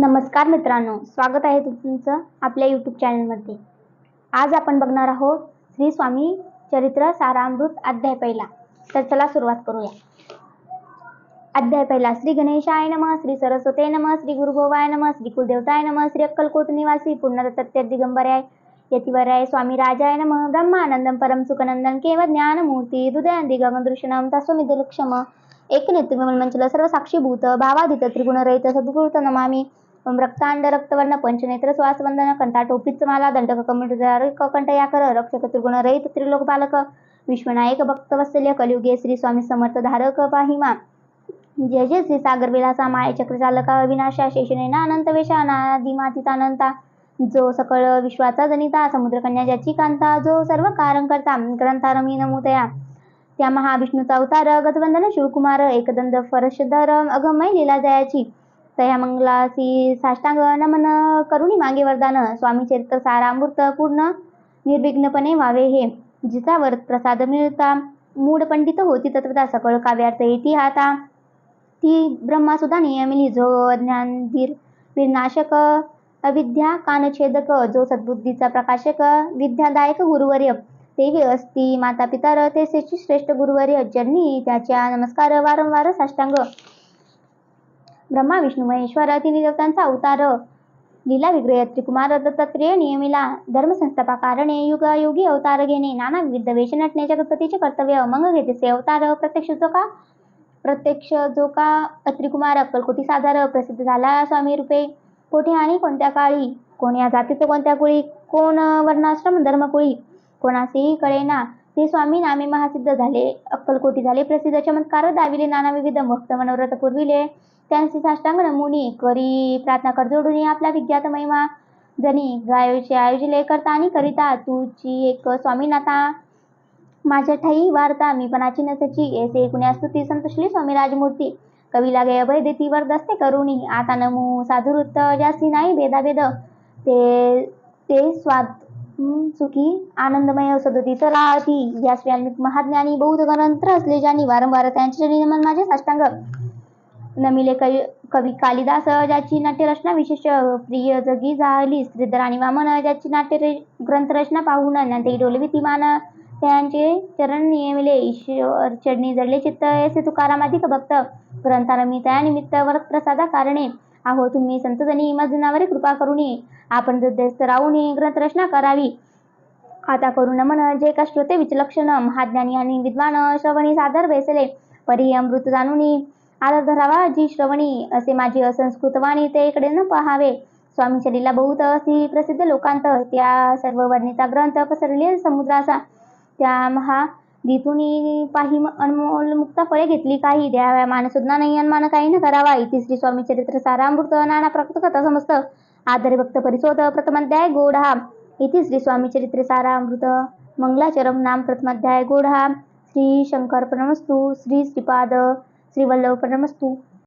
नमस्कार मित्रांनो स्वागत आहे तुमचं आपल्या यूट्यूब चॅनलमध्ये आज आपण बघणार आहोत श्री स्वामी चरित्र सारामृत अध्याय पहिला. तर चला सुरुवात करूया. अध्याय पहिला श्री गणेशाय नम श्री सरस्वते नम श्री गुरुभोवाय नम श्री कुलदेवताय नम श्री अक्कलकोट निवासी पूर्णदत्त दिगंबराय यतिवराय स्वामी राजाय नम ब्रह्मानंदम परम सुखनंदन केव ज्ञानमूर्ती हृदय गगनदृशनम तस्वमिदलक्षम एकनेत्रिमंचल सर्व साक्षीभूत भावाधित त्रिगुणरहित सद्गुरुत नमामी। रक्तांड रक्तवर्ण पंचनेत्र श्वासवंदन कंठा टोपीच माला दंडक कमंडदार कंठयाकर रक्षक त्रिगुण रहित त्रिलोक बालक विश्वनायक भक्तवत्सल्य कलियुगे श्री स्वामी समर्थ धारक पाहिमा. जय जय श्री सागर विलासा माय चक्रचालका विनाशा शेषनेना अनंत वेशा अनादिमातीतानंता जो सकळ विश्वाचा जनिता समुद्रकन्या ज्याची कांता जो सर्व कारण करता ग्रंथारमी नमुतया त्या महाविष्णूचा अवतार गजवंदन शिवकुमार एकदंद फरशधर अगमय लीला जयाची मंगलासी साष्टांग नमन करुणी मागे वरदान. स्वामी चरित्र सारामृत पूर्ण निर्विघ्नपणे व्हावे हे. जिचा वर प्रसाद मिळता. मूड पंडित होती तत्वता सकळ काव्यार्थ येती हाता ती ब्रह्मासुद्धा नियमिली जो ज्ञानधीर विनाशक अविद्या कानछेदक जो सद्बुद्धीचा प्रकाशक विद्यादायक गुरुवर्य. देवी असती माता पिता ते श्रेष्ठ गुरुवर्य. जन्मी त्याच्या नमस्कार वारंवार साष्टांग. ब्रह्मा विष्णू महेश्वर तिन्ही देवतांचा अवतार. लीला विग्रह त्रिकुमार दत्तात्रेय नियमिला धर्मसंस्थापकारणे युगायोगी अवतार घेणे नाना विविध वेष नटण्याच्या गणपतीचे कर्तव्य अमंग घेते अवतार प्रत्यक्ष जो का प्रत्यक्ष जो का त्रिकुमार अक्कलकोटी साधार प्रसिद्ध झाला स्वामी रूपे. कोठे आणि कोणत्या काळी कोण्या जातीचं कोणत्या कुळी कोण वर्णाश्रम धर्मकुळी कोणासेही कळेना. ते स्वामी नामे महासिद्ध झाले अक्कलकोटी झाले प्रसिद्ध चमत्कार दाविले नाना विविध भक्त मनोरथ पुरविले. त्यांची साष्टांग नमुनी करी प्रार्थना कर जोडून आपला विज्ञात महिमा. जनी गायोचे आयोजले करता आणि करिता तुची एक स्वामीनाथा. माझ्या ठाई वार्ता मी पणाची नसची ऐसे कुण्या स्तुती संतोषली स्वामी राजमूर्ती. कवी लागे अभय देती वरदस्ते करुणी. आता नमू साधुवृत्त जास्ती नाही भेदाभेद. ते ते स्वाद सुखी आनंदमय सदती. तर या वाल्मिक महाज्ञानी बौद्ध गणंत्र असले ज्यांनी वारंवार त्यांचे नमन माझे साष्टांग. नमिले कवी कवी कालिदास ज्याची नाट्यरचना विशेष प्रिय जगी झाली. श्रीधर आणि वामन ज्याची नाट्य ग्रंथरचना पाहून ते डोलवी मान त्यांचे चरण नियमिले ईश्वर चरणी जडले चित्त. ऐसे तुकारामाधिक भक्त. ग्रंथारमी त्यानिमित्त वरप्रसादा कारणे. आहो तुम्ही संतजनी मजनावर कृपा करुणी. आपण हृदयस्थ राहून ग्रंथरचना करावी. आता करू नमन जे का श्रोते विचलक्षण. महाज्ञानी आणि विद्वान श्रवणी सादर बेसले परी अमृत जाणूनी. आदर धरावा जी श्रवणी असे माझी असंस्कृत वाणी ते इकडे न पहावे. स्वामी लीला बहुत अशी प्रसिद्ध लोकांत त्या सर्व वर्णीचा ग्रंथ पसरले समुद्राचा. त्या महा दिथून पाही अनमोल मुक्ता फळे घेतली काही द्याव्या मानसुद्धा नाही अनमान काही न करावा. इथे श्री स्वामी चरित्र सारामृत नाना प्रकृत कथा समस्त. आदरे भक्त परिशोध प्रथमाध्याय गोडहा इथे श्री स्वामी चरित्र सारामृत मंगलाचरम नाम प्रथमाध्याय गोडहा श्री शंकर प्रणमस्तू श्री श्रीपाद श्रीवल्लभ नमस्तू